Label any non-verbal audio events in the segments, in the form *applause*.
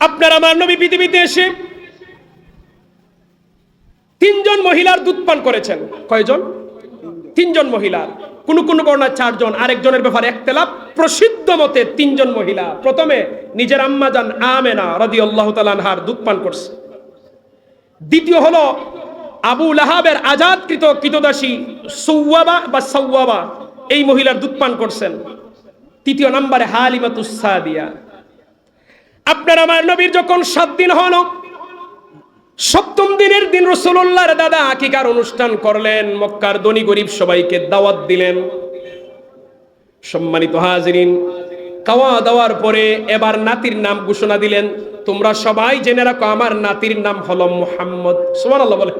আপনার আমার নবী পৃথিবীতে এসে তিনজন মহিলার দুধ পান করেছেন। কয়জন? তিনজন মহিলার। কোন কোন বর্ণা চারজন। আরেকজনের ব্যাপারে একতেলাপ। প্রসিদ্ধ মতে তিনজন মহিলা। প্রথমে নিজের আম্মা যান আমেনা রদি আল্লাহ তালানহার দুধ পান করছে। দ্বিতীয় হলো আবু লাহাবের আজাদকৃত কৃতদাসী সৌয়াবা বা সৌয়াবা এই মহিলার দুধ পান করছেন। তৃতীয় নম্বরে হালিমাতুসাদিয়া আপনার আমার নবীর যখন সাত দিন হল, সপ্তম দিনের দিন রসুল্লাহর দাদা আকিকার অনুষ্ঠান করলেন, মক্কার ধনী গরিব সবাইকে দাওয়াত দিলেন। সম্মানিত হাজিরিন, খাওয়া দাওয়ার পরে এবার নাতির নাম ঘোষণা দিলেন। তোমরা সবাই জেনে রাখো, আমার নাতির নাম হলো মোহাম্মদ। সুমান আল্লাহ বলে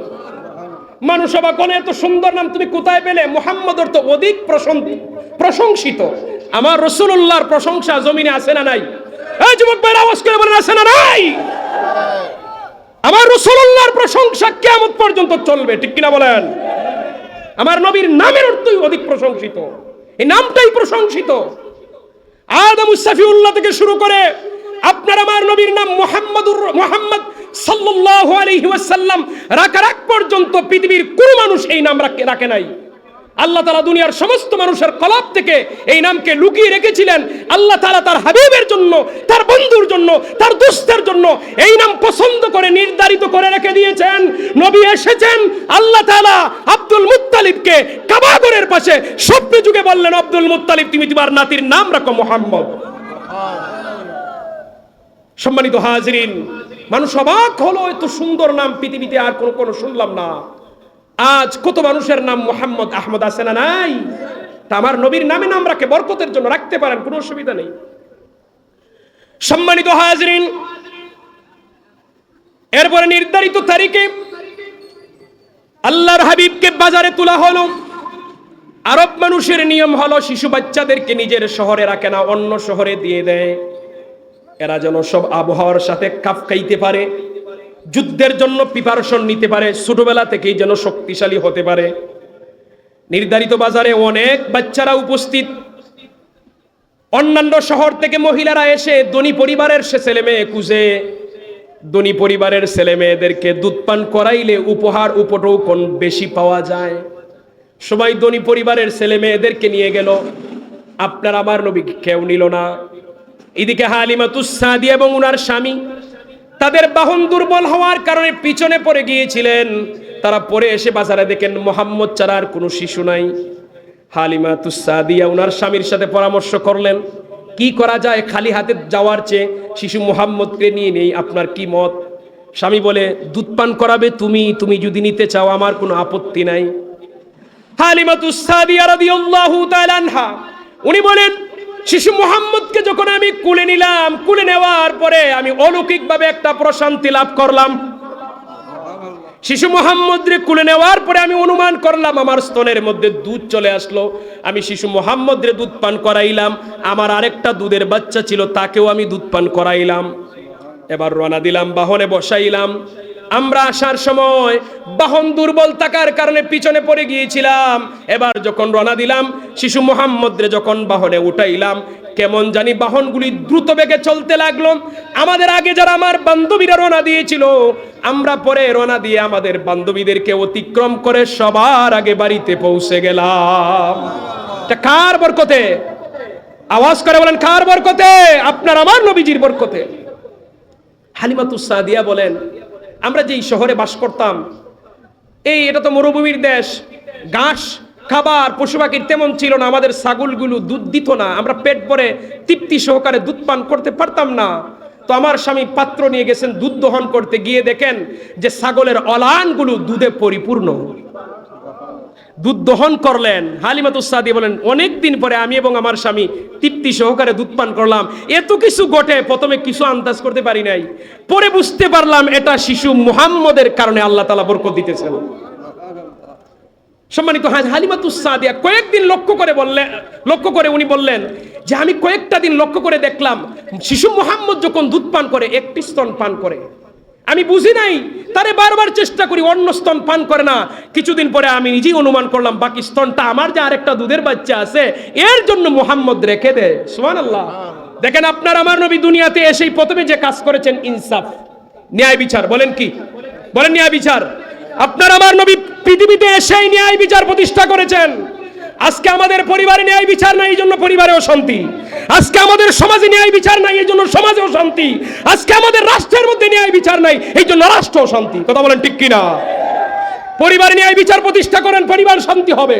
মানুষ অবাক এত সুন্দর নাম তুমি কোথায় পেলে? মোহাম্মদর তো অধিক প্রশং- প্রশংসিত। আমার রসুল্লাহর প্রশংসা জমিনে আছে না নাই? আমার রসুল্লাহর প্রশংসা কেমন পর্যন্ত চলবে, ঠিক কিনা বলেন? আমার নবীর নামের অর্থই অধিক প্রশংসিত। এই নামটাই প্রশংসিত। আদম সাফিউল্লাহ থেকে শুরু করে আপনার আমার নবীর নাম মোহাম্মদুর মোহাম্মদ সাল্লাল্লাহু আলাইহি ওয়াসাল্লাম রাখার আগ পর্যন্ত পৃথিবীর কোনো মানুষ এই নাম রাখে রাখে নাই। আল্লাহ তালা দুনিয়ার সমস্ত মানুষের কলাপ থেকে এই নামকে লুকিয়ে রেখেছিলেন। আল্লাহ তালা তার হাবিবের জন্য, তার বন্ধুর জন্য, তার দুস্থের জন্য এই নাম পছন্দ করে, নির্ধারিত করে রেখে দিয়েছেন। নবী এসেছেন, আল্লাহ তালা আব্দুল মুত্তালিবকে কাবাগরের পাশে স্বপ্ন যুগে বললেন, আব্দুল মুত্তালিব, তুমি তোমার নাতির নাম রাখো মোহাম্মদ। সম্মানিত হাজরিন, মানুষ অবাক হলো, এত সুন্দর নাম পৃথিবীতে আর কোনো কোনো শুনলাম না। আজ কত মানুষের নাম মোহাম্মদ, আহমদ আছে না নাই? তা আমার নবীর নামে নাম রাখে বরকতের জন্য রাখতে পারেন, কোনো অসুবিধা নেই। সম্মানিত হাজরিন, এরপরে নির্ধারিত তারিখে আল্লাহর হাবিবকে বাজারে তোলা হলো। আরব মানুষের নিয়ম হলো শিশু বাচ্চাদেরকে নিজের শহরে রাখে না, অন্য শহরে দিয়ে দেয়। এরা যেন সব আবহাওয়ার সাথে কাপ খাইতে পারে। যুদ্ধের জন্য প্রিপারেশন নিতে পারে। ছোটবেলা থেকেই যেন শক্তিশালী হতে পারে। নির্ধারিত বাজারে অনেক বাচ্চারা উপস্থিত। অন্যান্য শহর থেকে মহিলারা এসে ধনী পরিবারের সে ছেলে মেয়ে কুজে ধনী পরিবারের ছেলে মেয়েদেরকে দুধ পান করাইলে উপহার উপটৌকন বেশি পাওয়া যায়। সবাই ধনী পরিবারের ছেলে মেয়েদেরকে নিয়ে গেল। আপনার আমার নবী কেউ নিল না। এদিকে হালিমা তুসাদি এবং উনার স্বামী তাদের বাহন দুর্বল হওয়ার কারণে পিছনে পড়ে গিয়েছিলেন। তারা পরে এসে বাজারে দেখেন মোহাম্মদ চারার কোনো শিশু নাই। হালিমা তুসাদিয়া উনার স্বামীর সাথে পরামর্শ করলেন, কি করা যায়? খালি হাতে যাওয়ার চেয়ে শিশু মোহাম্মদকে নিয়ে নেই, আপনার কি মত? স্বামী বলে, দুধ পান করাবে তুমি তুমি যদি নিতে চাও, আমার কোনো আপত্তি নাই। হালিমাতুসাদিয়া রাদিয়াল্লাহু তাআলা আনহা, উনি বলেন শিশু মোহাম্মদকে যখন আমি কুলে নিলাম, কুলে নেওয়ার পরে আমি অলৌকিকভাবে একটা প্রশান্তি লাভ করলাম। শিশু মোহাম্মদরে কুলে নেওয়ার পরে আমি অনুমান করলাম, আমার স্তনের মধ্যে দুধ চলে আসলো। আমি শিশু মোহাম্মদরে দুধ পান করাইলাম, আমার আরেকটা দুধের বাচ্চা ছিল, তাকেও আমি দুধ পান করাইলাম। এবার রওনা দিলাম, বাহনে বসাইলাম। আমরা আসার সময় বাহন দুর্বল থাকার কারণে পিছনে পড়ে গিয়েছিলাম। এবার যখন রওনা দিলাম, শিশু মোহাম্মদরে যখন বাহনে উঠাইলাম, কেমন জানি বাহনগুলি দ্রুত বেগে চলতে লাগল। আমাদের আগে যারা আমার বান্ধবীরা রওনা দিয়েছিল, আমরা পরে রওনা দিয়ে আমাদের বান্ধবীদেরকে অতিক্রম করে সবার আগে বাড়িতে পৌঁছে গেলাম। কার বরকতে? আওয়াজ করে বলেন, কার বরকতে? আপনার আমার নবীজির বরকতে। হালিমাতুস সাদিয়া বলেন আমরা যেই শহরে বাস করতাম, এই এটা তো মরুভূমির দেশ। ঘাস, খাবার পশু পাখির তেমন ছিল না, আমাদের ছাগলগুলো দুধ দিত না, আমরা পেট ভরে তৃপ্তি সহকারে দুধ পান করতে পারতাম না। তো আমার স্বামী পাত্র নিয়ে গেছেন দুধ দহন করতে, গিয়ে দেখেন যে ছাগলের অলানগুলো দুধে পরিপূর্ণ। দুধ দহন করলেন। হালিমাতুসাদি বলেন অনেক দিন পরে আমি এবং আমার স্বামী তৃপ্তি সহকারে দুধ পান করলাম। এত কিছু ঘটে, প্রথমে কিছু আন্দাজ করতে পারি নাই। পরে বুঝতে পারলাম এটা শিশু মুহাম্মদের কারণে আল্লাহ তালা বরকত দিতেছেন। সম্মানিত হাজ হালিমাতুসাদিয়া কয়েকদিন লক্ষ্য করে বললেন লক্ষ্য করে উনি বললেন যে, আমি কয়েকটা দিন লক্ষ্য করে দেখলাম, শিশু মোহাম্মদ যখন দুধ পান করে, একটি স্তন পান করে। আমি বুঝি নাই তারে বারবার চেষ্টা করি, অন্য স্তন পান করে না। কিছুদিন পরে আমি নিজেই অনুমান করলাম, বাকি স্তনটা আমার যে আরেকটা দুধের বাচ্চা আছে, এর জন্য মোহাম্মদ রেখে দেয় সুমান আল্লাহ দেখেন, আপনার আমার নবী দুনিয়াতে এসেই প্রথমে যে কাজ করেছেন, ইনসাফ। ন্যায় বিচার, বলেন কি? বলেন ন্যায় বিচার। আপনার আমার নবী পৃথিবীতে এসেই ন্যায় বিচার প্রতিষ্ঠা করেছেন। আজকে আমাদের পরিবারে ন্যায় বিচার নাই, এই জন্য পরিবারে অশান্তি আজকে আমাদের সমাজে ন্যায় বিচার নাই, এই জন্য সমাজে অশান্তি আজকে আমাদের রাষ্ট্রের মধ্যে ন্যায় বিচার নাই, এই জন্য রাষ্ট্র অশান্তি কথা বলেন ঠিক কিনা? পরিবারে ন্যায় বিচার প্রতিষ্ঠা করেন, পরিবার শান্তি হবে।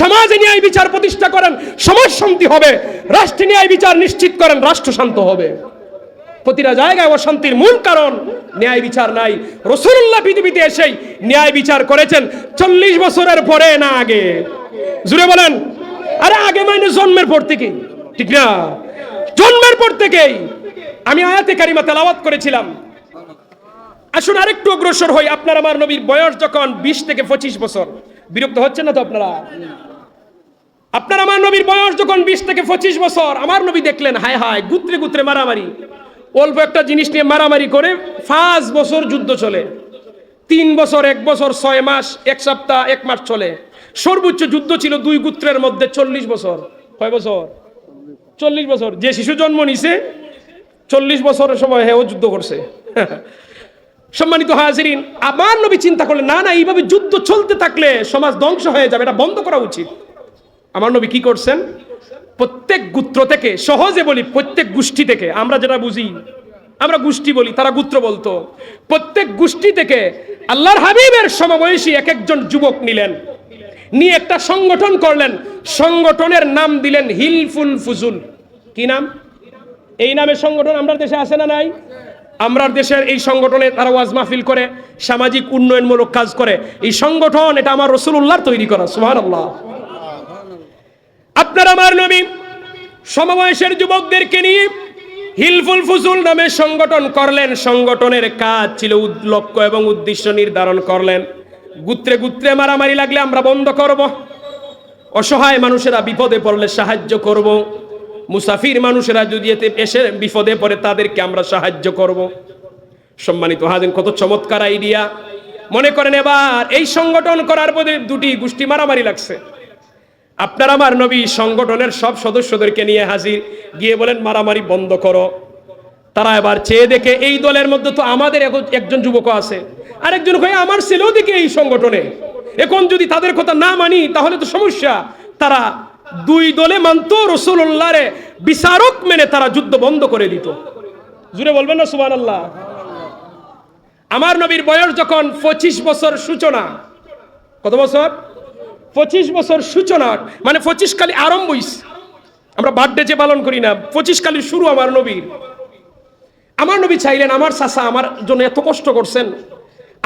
সমাজে ন্যায় বিচার প্রতিষ্ঠা করেন, সমাজ শান্তি হবে। রাষ্ট্রে ন্যায় বিচার নিশ্চিত করেন, রাষ্ট্র শান্ত হবে। প্রতিটা জায়গায় অশান্তির মূল কারণ, ন্যায় বিচার নাই। রসুল্লাহ পৃথিবীতে এসেই ন্যায় বিচার করেছেন, চল্লিশ বছরের পরে না আগে। জুড়ে বলেন, আরে আগে মানে জন্মের পর থেকে ঠিক না? জন্মের পর থেকেই আমি আয়াতে কারিমা তেলাওয়াত করেছিলাম। আসুন আরেকটু অগ্রসর হই। আপনার আমার নবীর বয়স যখন বিশ থেকে পঁচিশ বছর। বিরক্ত হচ্ছেন না তো আপনারা? আপনার আমার নবীর বয়স যখন বিশ থেকে পঁচিশ বছর, আমার নবী দেখলেন, হায় হায়, গুত্রে গুত্রে মারামারি। অল্প একটা জিনিস নিয়ে মারামারি করে পাঁচ বছর যুদ্ধ চলে। তিন বছর, এক বছর, ছয় মাস, এক সপ্তাহ, এক মাস চলে। সর্বোচ্চ যুদ্ধ ছিল দুই গুত্রের মধ্যে চল্লিশ বছর। কয় বছর? চল্লিশ বছর। যে শিশু জন্ম নিছে, চল্লিশ বছরের সময় হেও যুদ্ধ করছে। সম্মানিত হাজিরিন, আমার নবী চিন্তা করলেন, না না, এইভাবে যুদ্ধ চলতে থাকলে সমাজ ধ্বংস হয়ে যাবে, এটা বন্ধ করা উচিত। আমার নবী কি করছেন? প্রত্যেক গুত্র থেকে, সহজে বলি, প্রত্যেক গোষ্ঠী থেকে, আমরা যেটা বুঝি, আমরা গোষ্ঠী বলি, তারা গুত্র বলতো, প্রত্যেক গোষ্ঠী থেকে আল্লাহর হাবিবের সমবয়সী এক একজন যুবক নিলেন। নিয়ে একটা সংগঠন করলেন। সংগঠনের নাম দিলেন হিলফুল ফুজুল। কি নাম? এই নামে সংগঠন আমরা দেশে আছে না নাই? আমরা দেশের এই সংগঠনে তারা ওয়াজ মাহফিল করে, সামাজিক উন্নয়নমূলক কাজ করে। এই সংগঠন, এটা আমার রসুল্লাহর তৈরি করা, সুবহানাল্লাহ। আপনার আমার নবী, সমবয়সের যুবকদেরকে নিয়ে হিলফুল ফুজুল নামে সংগঠন করলেন। সংগঠনের কাজ ছিল লক্ষ্য এবং উদ্দেশ্য নির্ধারণ করলেন। গুত্রে গুত্রে মারামারি লাগলে আমরা বন্ধ করব। অসহায় মানুষেরা বিপদে পড়লে সাহায্য করব। মুসাফির মানুষেরা যদি এতে এসে বিপদে পড়ে, তাদেরকে আমরা সাহায্য করব। সম্মানিত হাজেন, কত চমৎকার আইডিয়া। মনে করেন এবার এই সংগঠন করার পরে দুটি গোষ্ঠী মারামারি লাগছে। আপনার আমার নবী সংগঠনের সব সদস্যদেরকে নিয়ে হাজির। গিয়ে বলেন, মারামারি বন্ধ করো। তারা এবার চেয়ে দেখে এই দলের মধ্যে তো আমাদের এক- একজন যুবক আছে। আরেকজন কয়ে, আমার ছেলেও দিকে এই সংগঠনে। এখন যদি তাদের কথা না মানি, তাহলে তো সমস্যা। তারা দুই দলে মানত রসুল্লাহরে বিচারক মেনে তারা যুদ্ধ বন্ধ করে দিত। জুড়ে বলবেন না সুবান আল্লাহ আমার নবীর বয়স যখন পঁচিশ বছর সূচনা, কত বছর? পঁচিশ বছর সূচনা মানে পঁচিশ কালি আরম্ভইস আমরা বার্থডে যে পালন করি না, পঁচিশ কালি শুরু আমার নবীর। আমার নবী চাইলেন, আমার চাচা আমার জন্য এত কষ্ট করছেন।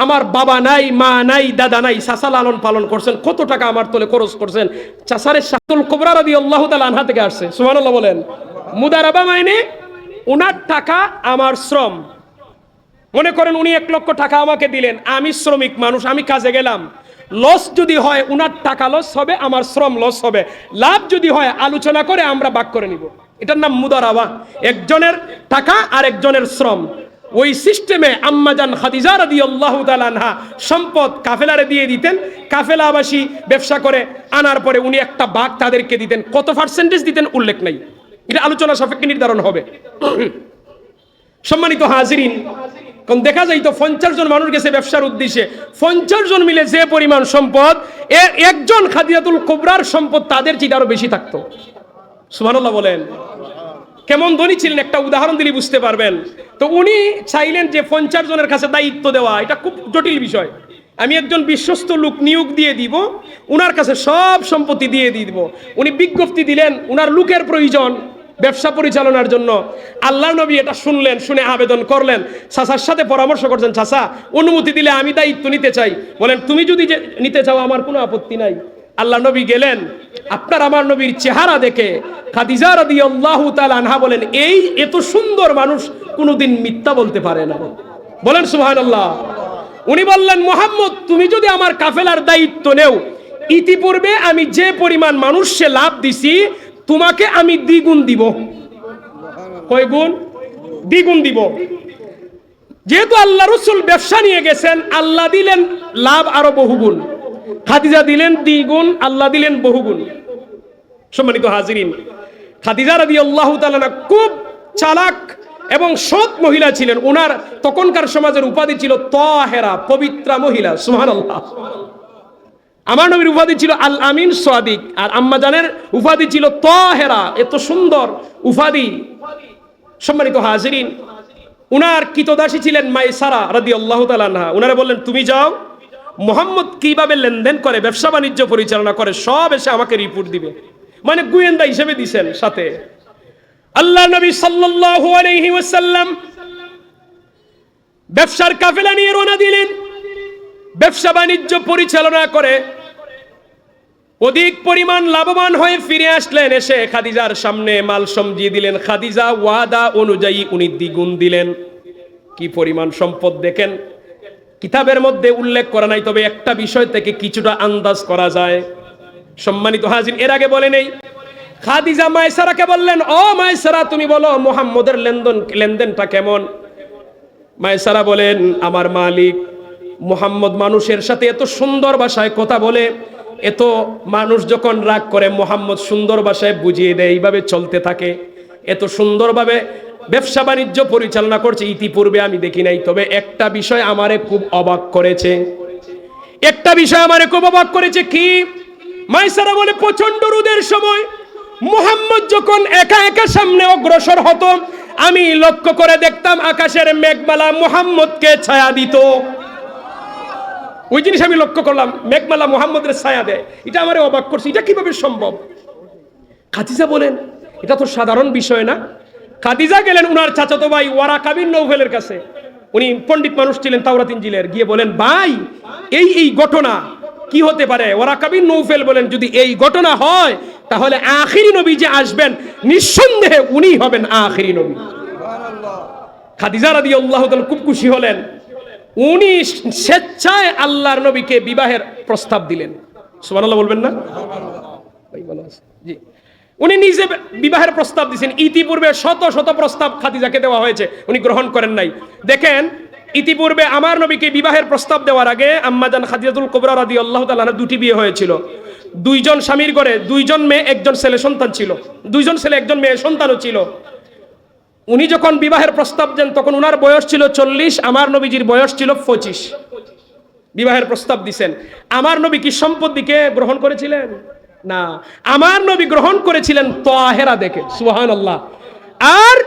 আমার বাবা নাই, মা নাই, দাদা নাই, চাচা লালন পালন করছেন, কত টাকা আমার তোলে খরচ করছেন। চাচারের সাতুল কোবরা রাদি আল্লাহ তালা আনহা থেকে আসছে, সুবহানাল্লাহ বলেন। মুদার মুদারাবা মাইনে ওনার টাকা আমার শ্রম। মনে করেন উনি এক লক্ষ টাকা আমাকে দিলেন, আমি শ্রমিক মানুষ, আমি কাজে গেলাম। লস যদি হয়, উনার টাকা লস হবে, আমার শ্রম লস হবে। লাভ যদি হয়, আলোচনা করে আমরা বাক করে নিব। এটার নাম মুদারাবা। একজনের টাকা আর একজনের শ্রম। ওই সিস্টেমে আম্মাজান খাদিজা রাদি আল্লাহ আনহা সম্পদ কাফেলারে দিয়ে দিতেন। কাফেলাবাসী ব্যবসা করে, আনার পরে উনি একটা বাঘ তাদেরকে দিতেন। কত পার্সেন্টেজ দিতেন? উল্লেখ নাই। এটা আলোচনা সাপেক্ষে নির্ধারণ হবে। *clears throat* সম্মানিত হাজিরিন কারণ দেখা যায় তো পঞ্চাশ জন মানুষ গেছে ব্যবসার উদ্দেশ্যে। পঞ্চাশ জন মিলে যে পরিমাণ সম্পদ একজন খাদিয়াতুল কোবরার সম্পদ তাদের চেয়ে আরও বেশি থাকতো। সুবহানাল্লাহ বলেন। কেমন ধনী ছিলেন, একটা উদাহরণ দিলে বুঝতে পারবেন। তো উনি চাইলেন যে পঞ্চাশ জনের কাছে দায়িত্ব দেওয়া, এটা খুব জটিল বিষয়। আমি একজন বিশ্বস্ত লোক নিয়োগ দিয়ে দিব, উনার কাছে সব সম্পত্তি দিয়ে দিব। উনি বিজ্ঞপ্তি দিলেন, উনার লোকের প্রয়োজন ব্যবসা পরিচালনার জন্য আল্লাহ নবী এটা শুনলেন, শুনে আবেদন করলেন। চাচার সাথে পরামর্শ করছেন, চাচা, অনুমতি দিলে আমি দায়িত্ব নিতে চাই। বলেন, তুমি যদি নিতে চাও, আমার কোনো আপত্তি নাই। আল্লাহ নবী গেলেন, আপনার আমার নবীর চেহারা দেখে খাদিজা রাদিয়াল্লাহু তাআলা আনহা বলেন, এই এত সুন্দর মানুষ কোনোদিন মিথ্যা বলতে পারে না। বলেন সুহান আল্লাহ উনি বললেন, মোহাম্মদ, তুমি যদি আমার কাফেলার দায়িত্ব নেও, ইতিপূর্বে আমি যে পরিমাণ মানুষে লাভ দিছি তোমাকে আমি দ্বিগুণ দিব। কয় গুণ? দ্বিগুণ দিব। যেহেতু আল্লাহ রসুল ব্যবসা নিয়ে গেছেন, আল্লাহ দিলেন লাভ আরও বহুগুণ। খাদিজা দিলেন দ্বিগুণ, আল্লাহ দিলেন বহুগুণ। সম্মানিত হাজিরিন, খাদিজা রাদি আল্লাহ তালানা খুব চালাক এবং সৎ মহিলা ছিলেন। ওনার তখনকার সমাজের উপাধি ছিল তহেরা, পবিত্রা মহিলা সুহান আমার নবীর উপাধি ছিল আল আমিন সাদিক আর আম্মাজানের উপাধি ছিল তহেরা। এত সুন্দর উপাধি। সম্মানিত হাজিরিন, উনার কিতদাসী ছিলেন মাইসারা রাদি আল্লাহ তালানহা উনারা বললেন, তুমি যাও, মোহাম্মদ কীভাবে লেনদেন করে, ব্যবসা বাণিজ্য পরিচালনা করে, সব এসে আমাকে রিপোর্ট দিবে। মানে গোয়েন্দা হিসেবে দিছেন সাথে। আল্লাহ নবী সাল্লাল্লাহু আলাইহি ওয়াসাল্লাম ব্যবসার কাফেলা নিয়ে রওনা দিলেন। ব্যবসা বাণিজ্য পরিচালনা করে, অধিক পরিমাণ লাভবান হয়ে ফিরে আসলেন এসে খাদিজার সামনে মাল সমজিয়ে দিলেন। খাদিজা ওয়াদা অনুযায়ী উনি দ্বিগুণ দিলেন। কি পরিমাণ সম্পদ দেখেন। কিতাবের মধ্যে উল্লেখ করা নাই, তবে একটা বিষয় থেকে কিছুটা আন্দাজ করা যায়। সম্মানিত হাজির, এর আগে বলে নেই, খাদিজা মায়সারাকে বললেন, ও মায়সারা তুমি বলো মোহাম্মদের লেনদেন, লেনদেনটা কেমন? মায়সারা বলেন, আমার মালিক মোহাম্মদ মানুষের সাথে এত সুন্দর ভাষায় কথা বলে, এত মানুষ যখন রাগ করে, মোহাম্মদ সুন্দর ভাষায় বুঝিয়ে দেয়, এইভাবে চলতে থাকে। এত সুন্দরভাবে ব্যবসা বাণিজ্য পরিচালনা করছে, ইতিপূর্বে আমি দেখি নাই, তবে একটা বিষয় আমারে খুব অবাক করেছে। একটা বিষয় আমারে খুব অবাক করেছে কি? মাইসারা বলে প্রচণ্ড রোদের সময় মোহাম্মদ যখন একা একা সামনে অগ্রসর হতো, আমি লক্ষ্য করে দেখতাম আকাশের মেঘমালা মোহাম্মদকে ছায়া দিত। ওই জিনিস আমি লক্ষ্য করলাম, মেঘমালা মোহাম্মদের ছায়া দেয়। এটা আমার অবাক করছে, এটা কীভাবে সম্ভব? খাদিজা বলেন, এটা তো সাধারণ বিষয় না। খাদিজা গেলেন উনার চাচাতো ভাই ওয়ারা কাবির নৌফেলের কাছে। উনি পণ্ডিত মানুষ ছিলেন তাওরাত ইঞ্জিলের গিয়ে বলেন, ভাই, এই এই ঘটনা কি হতে পারে? ওরা কাবির নৌফেল বলেন, যদি এই ঘটনা হয়, তাহলে আখিরি নবী যে আসবেন, নিঃসন্দেহে উনি হবেন আখিরি নবী। খাদিজা রাদি আল্লাহ খুব খুশি হলেন। উনি স্বেচ্ছায় আল্লাহর নবীকে বিবাহের প্রস্তাব দিলেন। সুবহানাল্লাহ বলবেন না? উনি নিজে বিবাহের প্রস্তাব দিয়েছেন। ইতিপূর্বে শত শত প্রস্তাব খাদিজাকে দেওয়া হয়েছে। উনি গ্রহণ করেন নাই। দেখেন, ইতিপূর্বে আমার নবীকে বিবাহের প্রস্তাব দেওয়ার আগে আম্মাজান খাদিজাতুল কোবরা রাদি আল্লাহ তাআলা দুটি বিয়ে হয়েছিল। দুইজন স্বামীর ঘরে দুইজন মেয়ে, একজন ছেলে সন্তান ছিল। দুইজন ছেলে, একজন মেয়ে সন্তানও ছিল। উনি যখন বিবাহের প্রস্তাব দেন, তখন উনার বয়স ছিল চল্লিশ, আমার নবীজির বয়স ছিল পঁচিশ। বিবাহের প্রস্তাব দিছেন। আমার নবী কি সম্পত্তিকে গ্রহণ করেছিলেন? না। আমার নবী গ্রহণ করেছিলেন তোয়াহেরা দেখে সুহান আল্লাহ আর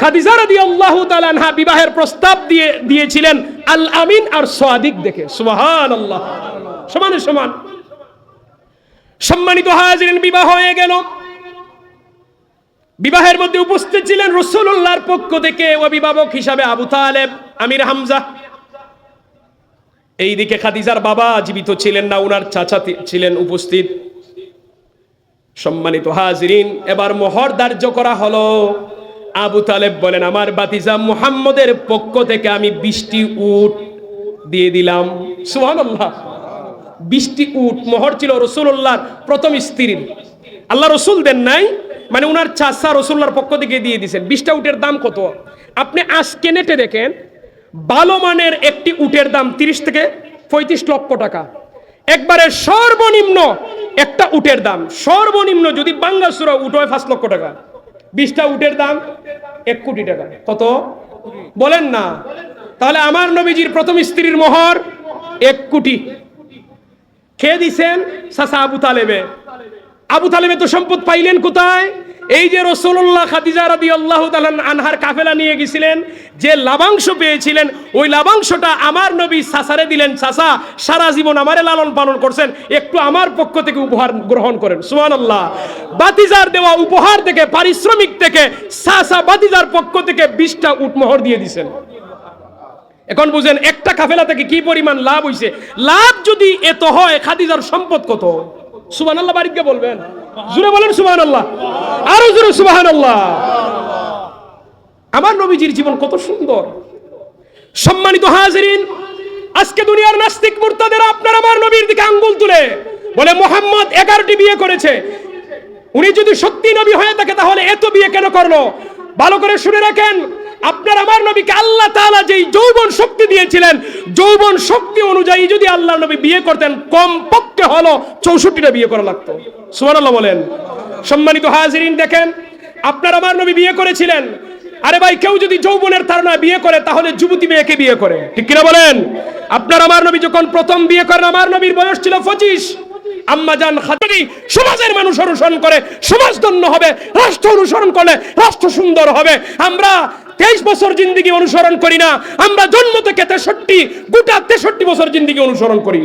খাদিজা রাদি আল্লাহ তালানহা বিবাহের প্রস্তাব দিয়ে, দিয়েছিলেন আল আমিন আর সোয়াদিক দেখে সুহান আল্লাহ সমানে সমান। সম্মানিত হাজিরেন, বিবাহ হয়ে গেল। বিবাহের মধ্যে উপস্থিত ছিলেন রসুল্লাহর পক্ষ থেকে অভিভাবক হিসাবে আবু তালেব, আমির হামজা। এইদিকে খাদিজার বাবা জীবিত ছিলেন না, উনার চাচা ছিলেন উপস্থিত। সম্মানিত হাজিরিন, এবার মোহর ধার্য করা হলো। আবু তালেব বলেন, আমার বাতিজা মুহাম্মদের পক্ষ থেকে আমি বৃষ্টি উট দিয়ে দিলাম। সুবহানাল্লাহ। বৃষ্টি উট, মোহর ছিল রসুল্লাহর প্রথম স্ত্রীর। আল্লাহ রসুল দেন নাই মানে উনার চাষা রসুল্লাহর পক্ষ থেকে দিয়ে দিয়েছেন। বিশটা উটের দাম কত? আপনি আজকে নেটে দেখেন, ভালো মানের একটি উটের দাম তিরিশ থেকে পঁয়ত্রিশ লক্ষ টাকা। একবারে সর্বনিম্ন একটা উটের দাম। সর্বনিম্ন যদি বাঙ্গাসুরা উট হয় পাঁচ লক্ষ টাকা। বিশটা উটের দাম এক কোটি টাকা। কত? বলেন না। তাহলে আমার নবীজির প্রথম স্ত্রীর মোহর এক কোটি। খেয়ে দিছেন সাসা আবু তালেবে। আবু তালেবে তো সম্পদ পাইলেন কোথায়? এই যে রসুল্লাহ খাদিজা রাদি আল্লাহ আনহার কাফেলা নিয়ে গেছিলেন, যে লাভাংশ পেয়েছিলেন, ওই লাভাংশটা আমার নবী সাসারে দিলেন। সাসা, সারা জীবন আমারে লালন পালন করছেন, একটু আমার পক্ষ থেকে উপহার গ্রহণ করেন। সুমান আল্লাহ বাতিজার দেওয়া উপহার থেকে, পারিশ্রমিক থেকে, সাসা বাতিজার পক্ষ থেকে বিশটা উটমোহর দিয়ে দিছেন। এখন বুঝেন, একটা কাফেলা থেকে কি পরিমাণ লাভ হইছে? লাভ যদি এত হয়, খাদিজার সম্পদ কত? সুবান আল্লাহ বলবেন। জুড়ে বলেন আল্লাহ আরও জুড়ে সুবাহ আল্লাহ আমার নবীজির জীবন কত সুন্দর। সম্মানিত হাজিরিন, আজকে দুনিয়ার নাস্তিক মুরতাদের আপনার আমার নবীর দিকে আঙ্গুল তুলে বলে, মোহাম্মদ এগারোটি বিয়ে করেছে। উনি যদি সত্যি নবী হয়ে থাকে তাহলে এত বিয়ে কেন করল? ভালো করে শুনে রাখেন। আপনার আমার নবীকে আল্লাহ তাআলা যেই যৌবন শক্তি দিয়েছিলেন, যৌবন শক্তি অনুযায়ী যদি আল্লাহ নবী বিয়ে করতেন কম পক্ষে হলো চৌষট্টিটা বিয়ে করা লাগতো। সুবহানাল্লাহ বলেন। সম্মানিত হাজিরিন, দেখেন, আপনার আমার নবী বিয়ে করেছিলেন। আরে ভাই, কেউ যদি যৌবনের ধারণা বিয়ে করে, তাহলে যুবতী মেয়েকে বিয়ে করে। ঠিক কিনা বলেন? আপনার আমার নবী যখন প্রথম বিয়ে করেন, আমার নবীর বয়স ছিল পঁচিশ। আম্মা জান খাতুনি সমাজের মানুষ অনুসরণ করে সমাজ ধন্য হবে, রাষ্ট্র অনুসরণ করলে রাষ্ট্র সুন্দর হবে। আমরা তেইশ বছর জিন্দিগি অনুসরণ করি না। আমরা জন্ম থেকে তেষট্টি, গোটা তেষট্টি বছর জিন্দিগি অনুসরণ করি।